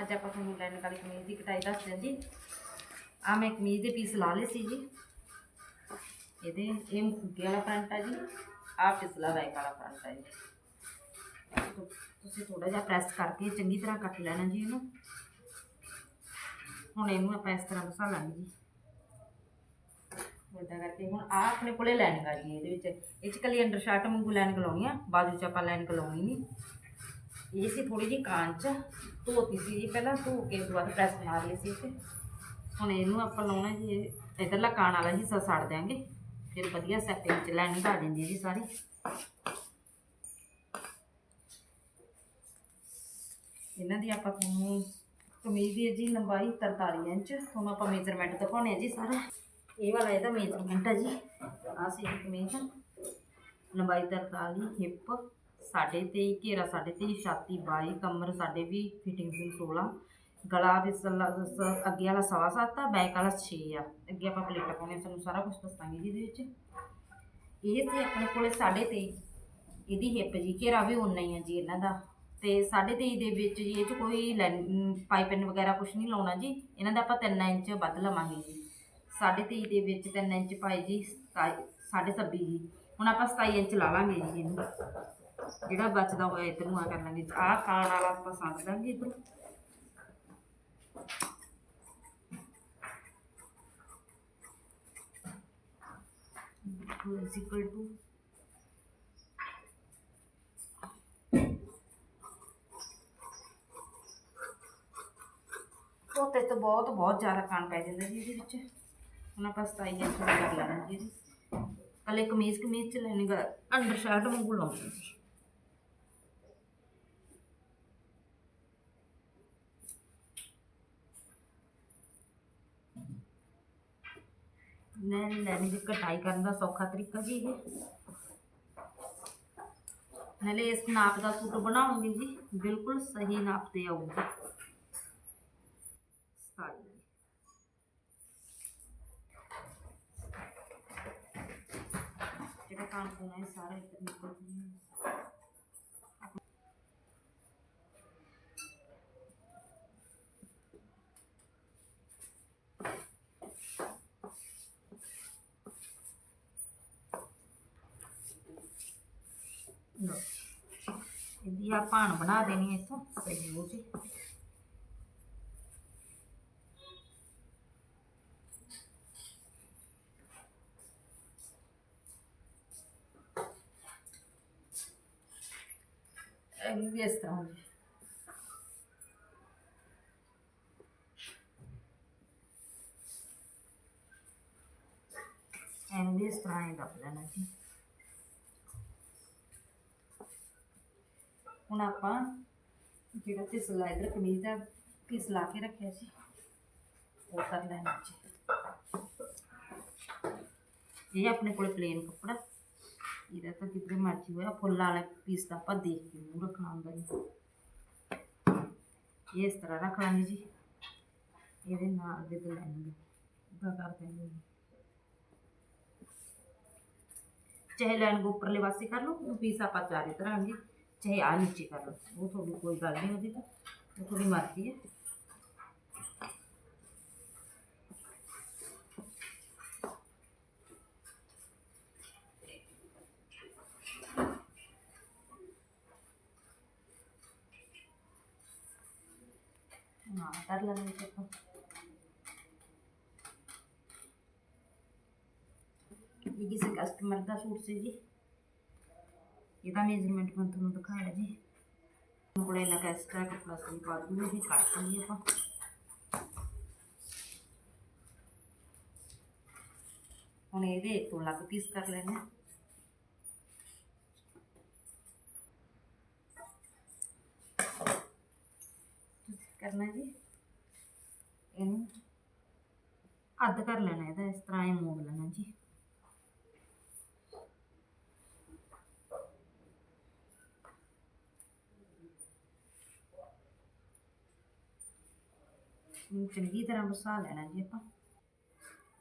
ਅੱਜ ਆਪਾਂ ਤੁਹਾਨੂੰ ਲੈਣ ਵਾਲੀ ਕਮੀਜ਼ ਦੀ ਕਟਾਈ ਦੱਸ ਹਾਂ ਜੀ ਆ ਮੈਂ ਕਮੀਜ਼ ਦੇ ਪੀਸ ਲਾ ਲਏ ਸੀ ਜੀ। ਇਹਦੇ, ਇਹ ਮੁੱਗੇ ਵਾਲਾ ਫਰੰਟ ਆ ਜੀ। ਆ ਪਿਛਲਾ ਬੈਕ ਵਾਲਾ ਫਰੰਟ ਆ ਜੀ। ਤੁਸੀਂ ਥੋੜਾ ਜਿਹਾ ਪ੍ਰੈਸ ਕਰਕੇ ਚੰਗੀ ਤਰ੍ਹਾਂ ਕੱਟ ਲੈਣਾ ਜੀ ਇਹਨੂੰ। ਹੁਣ ਇਹਨੂੰ ਆਪਾਂ ਇਸ ਤਰ੍ਹਾਂ ਬਸਾ ਲਾਂਗੇ ਜੀ। ਵੱਡਾ ਕਰਕੇ ਹੁਣ ਆ ਆਪਣੇ ਕੋਲੇ ਲੈਣ ਆ ਜੀ ਇਹਦੇ ਵਿੱਚ। ਇਹ ਚ ਕੱਲੀ ਅੰਡਰ ਸ਼ਰਟ ਵਾਂਗੂ ਲੈਣ ਲਾਉਣੀ ਆ, ਬਾਜੂ ਚ ਆਪਾਂ ਲੈਣ ਲਾਉਣੀ ਨਹੀਂ। ਇਹ ਸੀ ਥੋੜੀ ਜਿਹੀ ਕਾਂਚ ਧੋਤੀ ਸੀ ਜੀ, ਪਹਿਲਾਂ ਧੋ ਕੇ ਉਸ ਤੋਂ ਬਾਅਦ ਪ੍ਰੈਸ ਮਾਰ ਲਈ ਸੀ ਤੇ। ਹੁਣ ਇਹਨੂੰ ਆਪਾਂ ਲਾਉਣਾ ਜੀ, ਇਹ ਇਧਰਲਾ ਕਾਣ ਵਾਲਾ ਹਿੱਸਾ ਸੜ ਦਿਆਂਗੇ। ਫਿਰ ਵਧੀਆ ਸੈਟਿੰਗ ਚ ਲੈਣ ਆ ਜਾਂਦੀ ਜੀ ਸਾਰੀ। ਇਹਨਾਂ ਦੀ ਆਪਾਂ ਤੁਹਾਨੂੰ ਕਮੀਜ਼ ਦੀ ਹੈ ਜੀ ਲੰਬਾਈ 43 ਇੰਚ, ਤੁਹਾਨੂੰ ਆਪਾਂ ਮੇਜ਼ਰਮੈਂਟ ਦਿਖਾਉਣੇ ਆ ਜੀ ਸਾਰਾ। ਇਹ ਵਾਲਾ ਇਹਦਾ ਮੇਜ਼ਰਮੈਂਟ ਹੈ ਜੀ। ਆਹ ਸੀ ਕਮੀਜ਼। ਲੰਬਾਈ 43 ਹਿੱਪ 23.5 ਘੇਰਾ 23.5 ਛਾਤੀ 22 ਕਮਰ, ਸਾਡੇ ਵੀ ਫਿਟਿੰਗ ਸੀ 16 ਗਲਾ ਵੀ ਸੱਲਾ- ਸ- ਅੱਗੇ ਵਾਲਾ ਸਵਾ ਸੱਤ ਆ ਬੈਕ ਵਾਲਾ 6 ਆ। ਅੱਗੇ ਆਪਾਂ ਪਲੇਟਾਂ ਪਾਉਣੀਆਂ ਤੁਹਾਨੂੰ ਸਾਰਾ ਕੁਝ ਦੱਸਾਂਗੇ ਜੀ ਇਹਦੇ ਵਿੱਚ। ਇਹ ਸੀ ਆਪਣੇ ਕੋਲੇ 23.5 ਇਹਦੀ ਹਿੱਪ ਜੀ, ਘੇਰਾ ਵੀ ਉਨਾ ਹੀ ਆ ਜੀ ਇਹਨਾਂ ਦਾ। ਤੇ 23.5 ਦੇ ਵਿੱਚ ਜੀ, ਇਹ ਚ ਕੋਈ ਪਾਈਪਿੰਗ ਵਗੈਰਾ ਕੁਝ ਨਹੀਂ ਲਾਉਣਾ ਜੀ। ਇਹਨਾਂ ਦਾ ਆਪਾਂ 3 ਇੰਚ ਵੱਧ ਲਵਾਂਗੇ ਜੀ। 23.5 ਦੇ ਵਿੱਚ 3 ਇੰਚ ਪਾਈ ਜੀ 26 ਜੀ। ਹੁਣ ਆਪਾਂ 27 ਇੰਚ ਲਾ ਲਾਂਗੇ ਜੀ ਇਹਨੂੰ। ਜਿਹੜਾ ਬਚਦਾ ਹੋਇਆ ਇੱਧਰ ਨੂੰ ਆ ਕਰ ਲਾਂਗੇ ਆਹ ਖਾਣ ਵਾਲਾ ਆਪਾਂ ਸੰਦ ਦਾਂਗੇ ਇੱਧਰ। Is equal to? ਤੋਤੇ ਤੋਂ ਬਹੁਤ ਬਹੁਤ ਜ਼ਿਆਦਾ ਖਾਣ ਪੈ ਜਾਂਦਾ ਜੀ ਇਹਦੇ ਵਿੱਚ। ਹੁਣ ਆਪਾਂ 27 ਇੰਚ ਕਰ ਲੈਣਾ ਜੀ ਕੱਲੇ ਕਮੀਜ਼ ਕਮੀਜ਼ ਚ ਲੈਣੀ ਗਾ। ਅੰਡਰ ਸ਼ਰਟ ਵਾਂਗੂ ਲਾਉਣੀ ਜੀ ਲੈ ਲੈਣੀ ਦੀ ਕਟਾਈ ਕਰਨ ਦਾ ਸੌਖਾ ਤਰੀਕਾ ਜੀ ਇਹ ਨਾਲੇ ਇਸ ਨਾਪ ਦਾ ਸੂਟ ਬਣਾਉਂਗੀ ਜੀ ਬਿਲਕੁਲ ਸਹੀ ਨਾਪ ਤੇ ਆਊਗਾ ਸਤਾਈ ਜਿਹੜਾ ਕੰਮ ਕਰਨਾ ਹੈ ਸਾਰਾ ਇੱਧਰ ਇਹਦੀ ਆ, ਭਾਣ ਬਣਾ ਦੇਣੀ ਹੈ ਇੱਥੋਂ ਸਹੀ ਹੋ ਵੀ ਇਸ ਤਰ੍ਹਾਂ ਜੀ। ਵੀ ਇਸ ਤਰ੍ਹਾਂ ਹੀ ਦੱਬ ਲੈਣਾ ਜੀ। ਹੁਣ ਆਪਾਂ ਜਿਹੜਾ ਤੇ ਸਲਾਈਡਰ ਕਮੀਜ਼ ਦਾ ਪੀਸ ਲਾ ਕੇ ਰੱਖਿਆ ਸੀ, ਉਹ ਕਰ ਲੈਣਾ ਜੀ। ਇਹ ਆਪਣੇ ਕੋਲ ਪਲੇਨ ਕੱਪੜਾ। ਇਹਦਾ ਤਾਂ ਕਿਤੇ ਮਰਜ਼ੀ ਹੋਇਆ, ਫੁੱਲਾਂ ਵਾਲਾ ਪੀਸ ਤਾਂ ਆਪਾਂ ਦੇਖ ਕੇ ਮੂੰਹ ਰੱਖਣਾ ਹੁੰਦਾ ਜੀ। ਇਹ ਇਸ ਤਰ੍ਹਾਂ ਰੱਖ ਲਾਂਗੇ ਜੀ। ਇਹਦੇ ਨਾਲ ਦੇ ਤੇ ਲੈਣਗੇ ਉਹਦਾ ਕਰ ਦੇਂਗੇ ਜੀ। ਚਾਹੇ ਲਾਈਨ ਕੋ ਉੱਪਰਲੇ ਪਾਸੇ ਕਰ ਲਓ, ਉਹ ਪੀਸ ਆਪਾਂ ਚਾਰੇ ਧਰਾਂਗੇ ਚਾਹੇ ਆ ਨੀਚੇ ਕਰ ਲਓ ਉਹ ਤੁਹਾਡੀ ਕੋਈ ਗੱਲ ਨਹੀਂ ਉਹਦੀ ਤਾਂ ਉਹ ਤੁਹਾਡੀ ਮਰਜ਼ੀ ਹੈ ਹਾਂ ਕਰ ਲਾਂਗੇ ਜੀ ਆਪਾਂ ਇਹ ਕਿਸੇ ਕਸਟਮਰ ਦਾ ਸੂਟ ਸੀ ਜੀ ਇਹਦਾ ਮੇਜ਼ਰਮੈਂਟ ਮੈਂ ਤੁਹਾਨੂੰ ਦਿਖਾਇਆ ਜੀ। ਹੁਣ ਕੋਲ ਇਹਨਾਂ ਦਾ ਐਕਸਟਰਾ ਕੱਪੜਾ ਸੀ ਪਾ ਦੂੰਗੀ ਇਹ ਕੱਟ ਲਈ ਆਪਾਂ। ਹੁਣ ਇਹਦੇ ਤੋਂ ਅਲੱਗ ਪੀਸ ਕਰ ਲੈਣੇ ਕਰਨਾ ਜੀ। ਇਹਨੂੰ ਅੱਧ ਕਰ ਲੈਣਾ ਇਹਦਾ, ਇਸ ਤਰ੍ਹਾਂ ਇਹ ਮੋੜ ਲੈਣਾ ਜੀ। ਨੂੰ ਚੰਗੀ ਤਰ੍ਹਾਂ ਮਸਾ ਲੈਣਾ ਜੀ ਆਪਾਂ।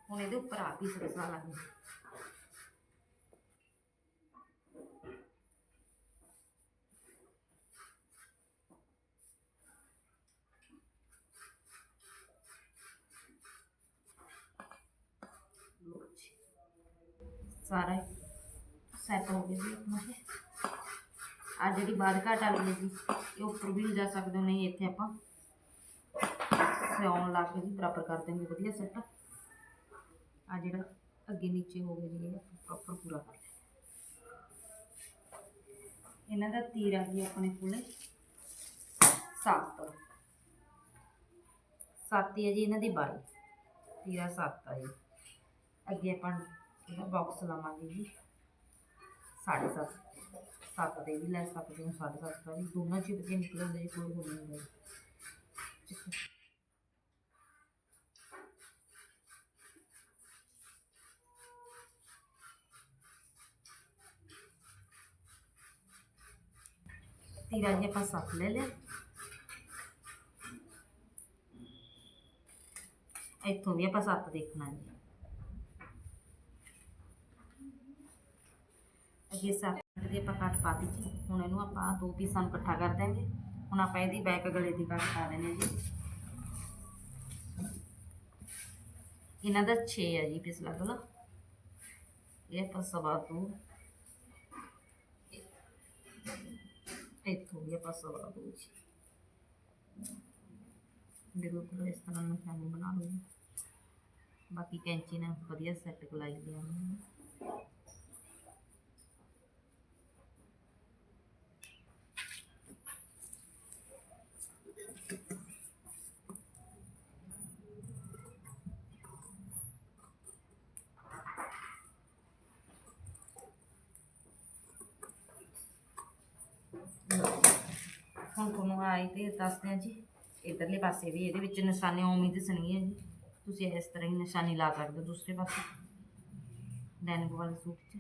ਹੁਣ ਇਹਦੇ ਉੱਪਰ ਆ ਪੀਸ ਮਸਾ ਲਾਂਗੇ। ਸਾਰਾ ਸੈੱਟ ਹੋ ਗਿਆ ਜੀ ਆਪਣਾ ਆ ਜਿਹੜੀ ਬਾਦ ਘਾਟ ਵਾਲੀ ਜੀ, ਇਹ ਉੱਪਰ ਵੀ ਜਾ ਸਕਦੇ ਨਹੀਂ ਇੱਥੇ ਆਪਾਂ ਸਿਉਣ ਲਾ ਕੇ ਜੀ, ਬਰਾਬਰ ਕਰ ਦੇਂਗੇ ਵਧੀਆ ਸੈੱਟ ਆ। ਜਿਹੜਾ ਅੱਗੇ ਨੀਚੇ ਹੋ ਗਿਆ ਜੀ ਪ੍ਰੋਪਰ ਪੂਰਾ ਕਰ ਲਿਆ। ਇਹਨਾਂ ਦਾ ਤੀਰ ਆ ਜੀ ਆਪਣੇ ਕੋਲੇ। ਸੱਤ। ਸੱਤ ਹੀ ਹੈ ਜੀ, ਇਹਨਾਂ ਦੀ ਬਾਈ। ਤੀਰਾ ਸੱਤ ਆ ਜੀ। ਅੱਗੇ ਆਪਾਂ ਇਹਦਾ ਬਾਕਸ ਲਾਵਾਂਗੇ ਜੀ। ਸਾਢੇ ਸੱਤ। ਸੱਤ ਦੇ ਵੀ ਲੈ ਸਕਦੇ ਹੋ, ਸਾਢੇ ਸੱਤ ਦਾ ਵੀ। ਦੋਨਾਂ ਚਿਪ ਦੇ ਨਿਕਲ ਆਉਂਦੇ ਕੋਈ ਹੋਰ ਨਹੀਂ ਹੁੰਦਾ ਜੀ। ਠੀਕ ਹੈ। ਤੀਰਾ ਜੀ ਲੈ ਲਿਆ ਇੱਥੋਂ ਵੀ ਆਪਾਂ ਸੱਤ ਦੇਖਣਾ ਜੀ ਅੱਗੇ ਸੱਤ ਦੀ ਆਪਾਂ ਕੱਟ ਪਾ ਦਿੱਤੀ ਹੁਣ ਇਹਨੂੰ ਆਪਾਂ ਦੋ ਪੀਸਾਂ ਨੂੰ ਇਕੱਠਾ ਕਰ ਦਾਂਗੇ ਹੁਣ ਆਪਾਂ ਇਹਦੀ ਬੈਕ ਗਲੇ ਦੀ ਕੱਟ ਪਾ ਦੇਣੇ ਜੀ ਇਹਨਾਂ ਦਾ 6 ਹੈ ਜੀ ਪਿਛਲਾ ਗਲਾ ਇਹ ਆਪਾਂ ਸਵਾ ਦੋ ਇੱਥੋਂ ਵੀ ਆਪਾਂ ਸਵਾ ਦੋ ਜੀ ਬਿਲਕੁਲ ਇਸ ਤਰ੍ਹਾਂ ਨਿਸ਼ਾਨੀ ਬਣਾ ਲਓ ਬਾਕੀ ਕੈਂਚੀ ਨਾਲ ਵਧੀਆ ਸੈੱਟ ਕਲਾਈ ਲਿਆ ਹੁਣ ਤੇ ਦੱਸਦੇ ਆ ਜੀ, ਇਧਰਲੇ ਪਾਸੇ ਵੀ ਇਹਦੇ ਵਿੱਚ ਨਿਸ਼ਾਨੇ ਉਵੇਂ ਹੀ ਜੀ। ਤੁਸੀਂ ਇਸ ਤਰ੍ਹਾਂ ਹੀ ਨਿਸ਼ਾਨੀ ਲਾ ਸਕਦੇ ਹੋ ਦੂਸਰੇ ਪਾਸੇ। ਡੈਨਿਕ ਵਾਲੇ ਸੂਟ 'ਚ।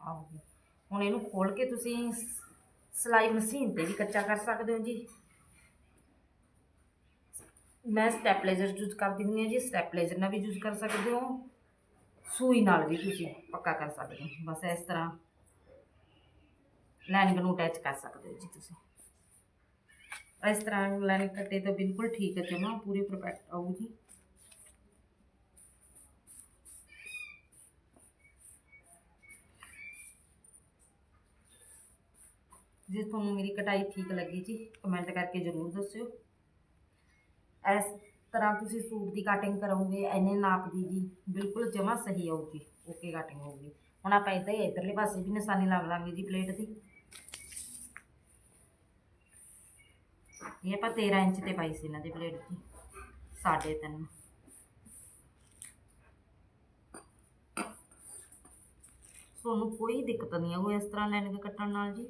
ਆਓ ਹੁਣ ਇਹਨੂੰ ਖੋਲ ਕੇ ਤੁਸੀਂ ਸਿਲਾਈ ਮਸ਼ੀਨ ਤੇ ਵੀ ਕੱਚਾ ਕਰ ਸਕਦੇ ਹੋ ਜੀ। ਮੈਂ ਸਟੈਪਲਾਈਜ਼ਰ ਯੂਜ਼ ਕਰਦੀ ਹੁੰਦੀ ਹਾਂ ਜੀ ਸਟੈਪਲਾਈਜ਼ਰ ਨਾਲ ਵੀ ਯੂਜ਼ ਕਰ ਸਕਦੇ ਹੋ। ਸੂਈ ਨਾਲ ਵੀ ਤੁਸੀਂ ਪੱਕਾ ਕਰ ਸਕਦੇ ਹੋ। ਬਸ ਇਸ ਤਰ੍ਹਾਂ ਲਾਈਨਿੰਗ ਨੂੰ ਅਟੈਚ ਕਰ ਸਕਦੇ ਹੋ ਜੀ ਤੁਸੀਂ। ਇਸ ਤਰ੍ਹਾਂ ਲਾਈਨਿੰਗ ਕੱਟੇ ਤਾਂ ਬਿਲਕੁਲ ਠੀਕ ਹੈ ਜਮਾ, ਪੂਰੀ ਪਰਫੈਕਟ ਆਊ ਜੀ। ਜੇ ਤੁਹਾਨੂੰ ਮੇਰੀ ਕਟਾਈ ਠੀਕ ਲੱਗੀ ਜੀ ਕਮੈਂਟ ਕਰਕੇ ਜ਼ਰੂਰ ਦੱਸਿਓ। ਇਸ ਤਰ੍ਹਾਂ ਤੁਸੀਂ ਸੂਟ ਦੀ ਕਟਿੰਗ ਕਰੋਗੇ ਐਨੇ ਨਾਪ ਦੀ ਜੀ, ਬਿਲਕੁਲ ਜਮਾ ਸਹੀ ਆਊਗੀ ਓਕੇ ਕਟਿੰਗ ਹੋਊਗੀ। ਹੁਣ ਆਪਾਂ ਇੱਦਾਂ ਹੀ ਇਧਰਲੇ ਪਾਸੇ ਵੀ ਨਿਸ਼ਾਨੀ ਲਾ ਲਾਂਗੇ ਜੀ ਪਲੇਟ ਦੀ। ਇਹ ਆਪਾਂ 13 ਇੰਚ ਤੇ ਪਾਈ ਸੀ ਇਹਨਾਂ ਦੀ ਪਲੇਟ ਦੀ ਸਾਢੇ ਤਿੰਨ। ਤੁਹਾਨੂੰ ਕੋਈ ਦਿੱਕਤ ਨਹੀਂ ਆਊ ਇਸ ਤਰ੍ਹਾਂ ਲਾਈਨਿੰਗ ਕੱਟਣ ਨਾਲ ਜੀ।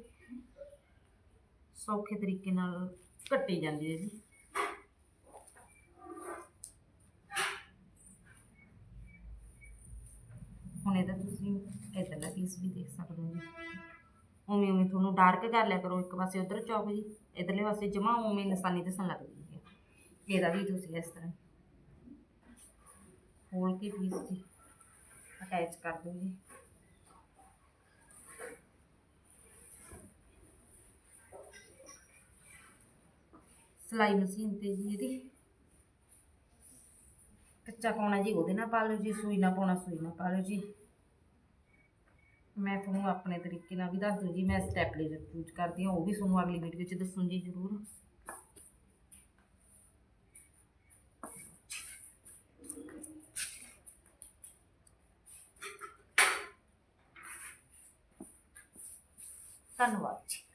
ਸੌਖੇ ਤਰੀਕੇ ਨਾਲ ਕੱਟੀ ਜਾਂਦੀ ਹੈ ਜੀ ਹੁਣ ਇਹਦਾ ਪੀਸ ਵੀ ਦੇਖ ਸਕਦੇ ਹੋ ਜੀ। ਉਵੇਂ ਉਵੇਂ ਤੁਹਾਨੂੰ ਡਾਰਕ ਕਰ ਲਿਆ ਕਰੋ, ਇੱਕ ਪਾਸੇ ਉਧਰ ਚੌਕ ਜੀ, ਇਧਰਲੇ ਪਾਸੇ ਜਮਾ ਉਵੇਂ ਨਿਸ਼ਾਨੀ ਦਿਸਣ ਲੱਗ ਹੈ। ਇਹਦਾ ਵੀ ਤੁਸੀਂ ਇਸ ਤਰ੍ਹਾਂ ਖੋਲ ਕੇ ਪੀਸ ਜੀ ਅਟੈਚ ਕਰ ਦਿਓ ਜੀ। ਸਿਲਾਈ ਮਸ਼ੀਨ ਤੇ ਜੀ ਇਹਦੀ। ਕੱਚਾ ਪਾਉਣਾ ਜੀ, ਉਹਦੇ ਨਾਲ ਪਾ ਲਓ ਜੀ, ਸੂਈ ਨਾਲ ਪਾਉਣਾ, ਸੂਈ ਨਾਲ ਪਾ ਲਓ ਜੀ। ਮੈਂ ਤੁਹਾਨੂੰ ਆਪਣੇ ਤਰੀਕੇ ਨਾਲ ਵੀ ਦੱਸ ਦੂੰ ਜੀ, ਮੈਂ ਸਟੈਪਲੇਜ਼ਰ ਯੂਜ਼ ਕਰਦੀ ਹਾਂ, ਉਹ ਵੀ ਤੁਹਾਨੂੰ ਅਗਲੀ ਵੀਡੀਓ 'ਚ ਦੱਸੂੰ ਜੀ ਜ਼ਰੂਰ। ਧੰਨਵਾਦ ਜੀ।